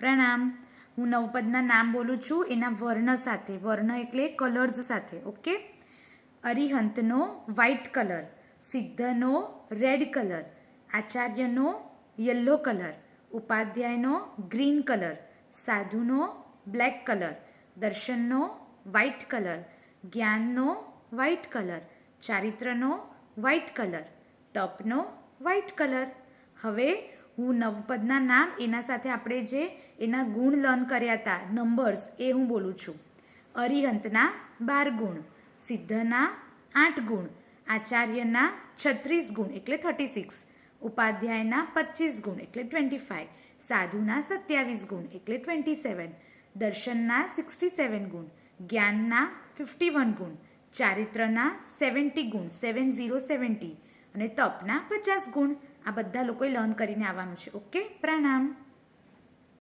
પ્રણામ. હું નવપદના નામ બોલું છું, એના વર્ણ સાથે, વર્ણ એટલે કલર્સ સાથે ઓકે અરિહંતનો વ્હાઇટ કલર સિદ્ધનો રેડ કલર આચાર્યનો યલો કલર ઉપાધ્યાયનો ગ્રીન કલર સાધુનો બ્લેક કલર દર્શનનો વ્હાઇટ કલર જ્ઞાનનો વ્હાઇટ કલર ચારિત્રનો વ્હાઇટ કલર તપનો વ્હાઇટ કલર હવે હું નવપદના નામ, એના સાથે આપણે જે એના ગુણ લર્ન કર્યા હતા નંબર્સ એ હું બોલું છું. અરિહંતના બાર ગુણ, સિદ્ધના આઠ ગુણ, આચાર્યના છત્રીસ ગુણ, એટલે થર્ટી સિક્સ ઉપાધ્યાયના પચીસ ગુણ, એટલે ટ્વેન્ટી ફાઇવ સાધુના સત્યાવીસ ગુણ, એટલે ટ્વેન્ટી સેવન દર્શનના સિક્સટી સેવન ગુણ, જ્ઞાનના ફિફ્ટી વન ગુણ, ચારિત્રના સેવન્ટી ગુણ સેવન ઝીરો સેવન્ટી અને તપના પચાસ ગુણ. આ બધા લોકોએ લર્ન કરીને આવવાનું છે. ઓકે પ્રણામ.